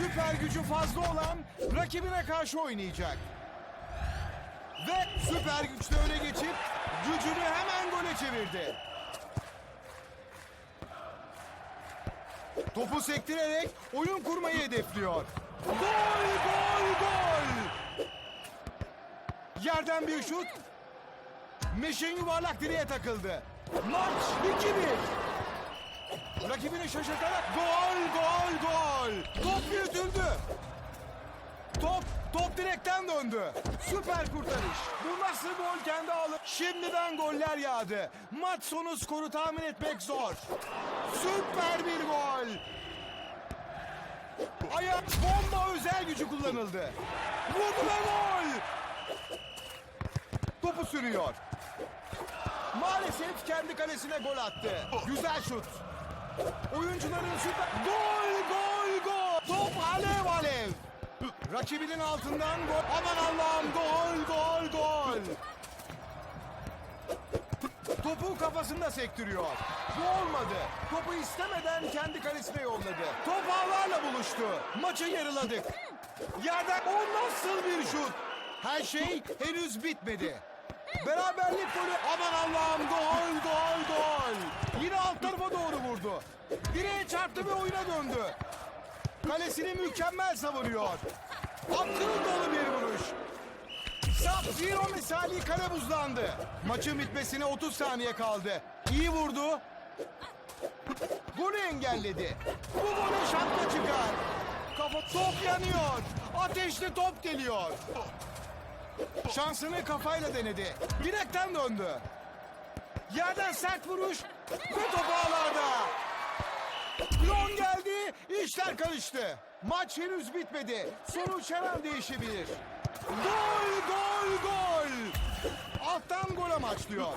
süper gücü fazla olan rakibine karşı oynayacak. Ve süper güçle öne geçip gücünü hemen gole çevirdi. Topu sektirerek oyun kurmayı hedefliyor. Gol, gol, gol! Yerden bir şut. Meşin yuvarlak direğe takıldı. Maç 2-1. Rakibini şaşırtarak gol, gol, gol. Top büyütüldü. Top, top direkten döndü. Süper kurtarış. Bu nasıl gol kendi alı? Şimdiden goller yağdı. Maç sonu skoru tahmin etmek zor. Süper bir gol. Ayak bomba özel gücü kullanıldı. Vurdu ve gol. Topu sürüyor. Maalesef kendi kalesine gol attı. Güzel şut. Oyuncuların süper... Gol, gol, gol. Top alev alev. Rakibinin altından gol. Aman Allah'ım gol, gol, gol. Topu kafasında sektiriyor. Bu olmadı. Topu istemeden kendi kalesine yolladı. Top ağlarla buluştu. Maçı yarıladık. Yerden o nasıl bir şut? Her şey henüz bitmedi. Beraberlik golü. Aman Allah'ım Çarptı ve oyuna döndü. Kalesini mükemmel savunuyor. Akıl dolu bir vuruş. Sap-Zero misali kale buzlandı. Maçın bitmesine 30 saniye kaldı. İyi vurdu. Golü engelledi. Bu golü şapka çıkar. Kafa top yanıyor. Ateşli top geliyor. Şansını kafayla denedi. Direkten döndü. Yerden sert vuruş ve top ağlarda. Karıştı. Maç henüz bitmedi. Sonuç her an değişebilir. Gol, gol, gol. Alttan gol amaçlıyor.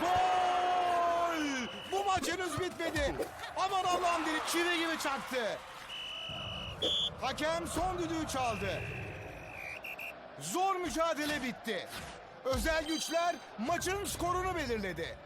Gol! Bu maç henüz bitmedi. Aman Allah'ım dedi, çivi gibi çaktı. Hakem son düdüğü çaldı. Zor mücadele bitti. Özel güçler maçın skorunu belirledi.